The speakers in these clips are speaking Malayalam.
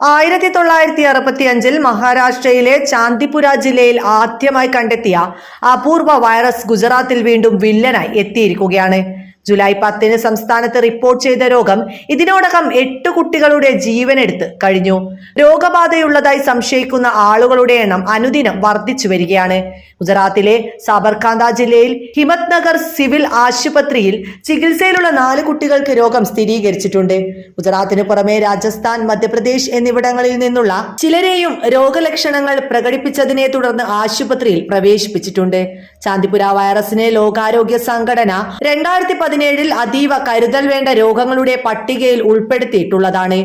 ആയിരത്തി തൊള്ളായിരത്തി അറുപത്തി അഞ്ചിൽ മഹാരാഷ്ട്രയിലെ ചാന്ദിപുര ജില്ലയിൽ ആദ്യമായി കണ്ടെത്തിയ അപൂർവ വൈറസ് ഗുജറാത്തിൽ വീണ്ടും വില്ലനായി എത്തിയിരിക്കുകയാണ്. ജൂലൈ പത്തിന് സംസ്ഥാനത്ത് റിപ്പോർട്ട് ചെയ്ത രോഗം ഇതിനോടകം എട്ട് കുട്ടികളുടെ ജീവനെടുത്ത് കഴിഞ്ഞു. രോഗബാധയുള്ളതായി സംശയിക്കുന്ന ആളുകളുടെ എണ്ണം അനുദിനം വർദ്ധിച്ചു വരികയാണ്. ഗുജറാത്തിലെ സാബർകാന്ത ജില്ലയിൽ ഹിമത് നഗർ സിവിൽ ആശുപത്രിയിൽ ചികിത്സയിലുള്ള നാല് കുട്ടികൾക്ക് രോഗം സ്ഥിരീകരിച്ചിട്ടുണ്ട്. ഗുജറാത്തിന് പുറമെ രാജസ്ഥാൻ മധ്യപ്രദേശ് എന്നിവിടങ്ങളിൽ നിന്നുള്ള ചിലരെയും രോഗലക്ഷണങ്ങൾ പ്രകടിപ്പിച്ചതിനെ തുടർന്ന് ആശുപത്രിയിൽ പ്രവേശിപ്പിച്ചിട്ടുണ്ട്. ചാന്തിപുര വൈറസിനെ ലോകാരോഗ്യ സംഘടന രണ്ടായിരത്തി പതിനേഴിൽ അതീവ കരുതൽ വേണ്ട രോഗങ്ങളുടെ പട്ടികയിൽ ഉൾപ്പെടുത്തിയിട്ടുള്ളതാണ്.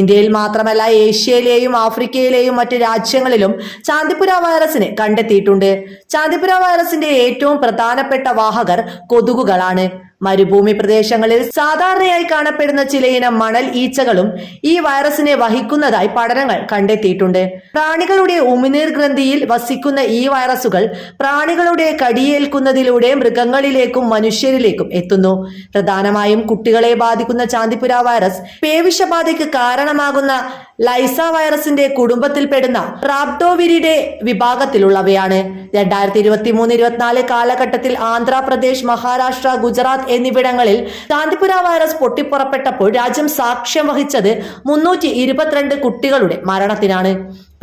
ഇന്ത്യയിൽ മാത്രമല്ല ഏഷ്യയിലെയും ആഫ്രിക്കയിലെയും മറ്റു രാജ്യങ്ങളിലും ചാന്തിപുര വൈറസിനെ കണ്ടെത്തിയിട്ടുണ്ട്. ചാന്തിപുര വൈറസിന്റെ ഏറ്റവും പ്രധാനപ്പെട്ട വാഹകർ കൊതുകുകളാണ്. മരുഭൂമി പ്രദേശങ്ങളിൽ സാധാരണയായി കാണപ്പെടുന്ന ചിലയിനം മണൽ ഈച്ചകളും ഈ വൈറസിനെ വഹിക്കുന്നതായി പഠനങ്ങൾ കണ്ടെത്തിയിട്ടുണ്ട്. പ്രാണികളുടെ ഉമിനീർ ഗ്രന്ഥിയിൽ വസിക്കുന്ന ഈ വൈറസുകൾ പ്രാണികളുടെ കടിയേൽക്കുന്നതിലൂടെ മൃഗങ്ങളിലേക്കും മനുഷ്യരിലേക്കും എത്തുന്നു. പ്രധാനമായും കുട്ടികളെ ബാധിക്കുന്ന ചാന്തിപുര വൈറസ് പേവിഷബാധയ്ക്ക് കാരണമാകുന്ന ലൈസ വൈറസിന്റെ കുടുംബത്തിൽപ്പെടുന്ന റാപ്ഡോവിരിയുടെ വിഭാഗത്തിലുള്ളവയാണ്. രണ്ടായിരത്തി ഇരുപത്തി മൂന്ന് ഇരുപത്തിനാല് കാലഘട്ടത്തിൽ ആന്ധ്രാപ്രദേശ് മഹാരാഷ്ട്ര ഗുജറാത്ത് എന്നിവിടങ്ങളിൽ കാന്തിപുര വൈറസ് പൊട്ടിപ്പുറപ്പെട്ടപ്പോൾ രാജ്യം സാക്ഷ്യം വഹിച്ചത് മുന്നൂറ്റി ഇരുപത്തിരണ്ട് കുട്ടികളുടെ മരണത്തിനാണ്.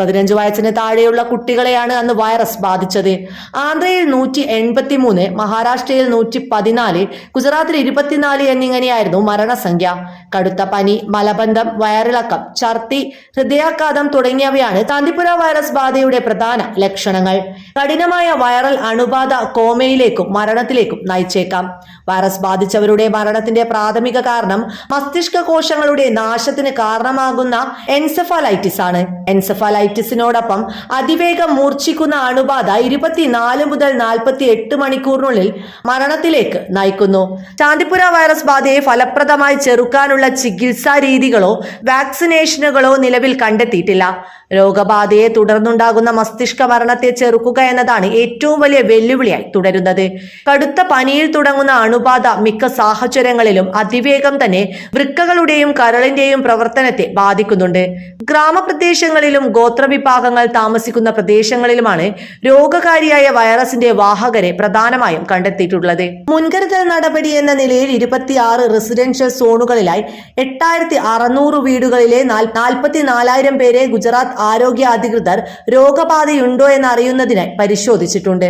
പതിനഞ്ച് വയസ്സിന് താഴെയുള്ള കുട്ടികളെയാണ് അന്ന് വൈറസ് ബാധിച്ചത്. ആന്ധ്രയിൽ നൂറ്റി എൺപത്തി മൂന്ന് മഹാരാഷ്ട്രയിൽ നൂറ്റി പതിനാല് ഗുജറാത്തിൽ ഇരുപത്തിനാല് എന്നിങ്ങനെയായിരുന്നു മരണസംഖ്യ. കടുത്ത പനി മലബന്ധം വയറിളക്കം ഛർദി ഹൃദയാഘാതം തുടങ്ങിയവയാണ് താന്തിപുര വൈറസ് ബാധയുടെ പ്രധാന ലക്ഷണങ്ങൾ. കഠിനമായ വൈറൽ അണുബാധ കോമയിലേക്കും മരണത്തിലേക്കും നയിച്ചേക്കാം. വൈറസ് ബാധിച്ചവരുടെ മരണത്തിന്റെ പ്രാഥമിക കാരണം മസ്തിഷ്ക കോശങ്ങളുടെ നാശത്തിന് കാരണമാകുന്ന എൻസെഫാലൈറ്റിസ് ആണ്. എൻസെഫാലൈറ്റിസിനോടൊപ്പം അതിവേഗം മൂർച്ഛിക്കുന്ന അണുബാധ ഇരുപത്തിനാല് മുതൽ നാൽപ്പത്തി എട്ട് മണിക്കൂറിനുള്ളിൽ മരണത്തിലേക്ക് നയിക്കുന്നു. ചാന്തിപുര വൈറസ് ബാധയെ ഫലപ്രദമായി ചെറുക്കാനുള്ള ചികിത്സാ രീതികളോ വാക്സിനേഷനുകളോ നിലവിൽ കണ്ടെത്തിയിട്ടില്ല. രോഗബാധയെ തുടർന്നുണ്ടാകുന്ന മസ്തിഷ്ക മരണത്തെ ചെറുക്കുക എന്നതാണ് ഏറ്റവും വലിയ വെല്ലുവിളിയായി തുടരുന്നത്. കടുത്ത പനിയിൽ തുടങ്ങുന്ന അണുബാധ മിക്ക സാഹചര്യങ്ങളിലും അതിവേഗം തന്നെ വൃക്കകളുടെയും കരളിന്റെയും പ്രവർത്തനത്തെ ബാധിക്കുന്നുണ്ട്. ഗ്രാമപ്രദേശങ്ങളിലും ഗോത്രവിഭാഗങ്ങൾ താമസിക്കുന്ന പ്രദേശങ്ങളിലുമാണ് രോഗകാരിയായ വൈറസിന്റെ വാഹകരെ പ്രധാനമായും കണ്ടെത്തിയിട്ടുള്ളത്. മുൻകരുതൽ നടപടി എന്ന നിലയിൽ ഇരുപത്തിയാറ് റെസിഡൻഷ്യൽ സോണുകളിലായി എട്ടായിരത്തി അറുന്നൂറ് വീടുകളിലെ നാൽപ്പത്തി നാലായിരം പേരെ ഗുജറാത്ത് ആരോഗ്യ അധികൃതർ രോഗബാധയുണ്ടോ എന്നറിയുന്നതിനായി പരിശോധിച്ചിട്ടുണ്ട്.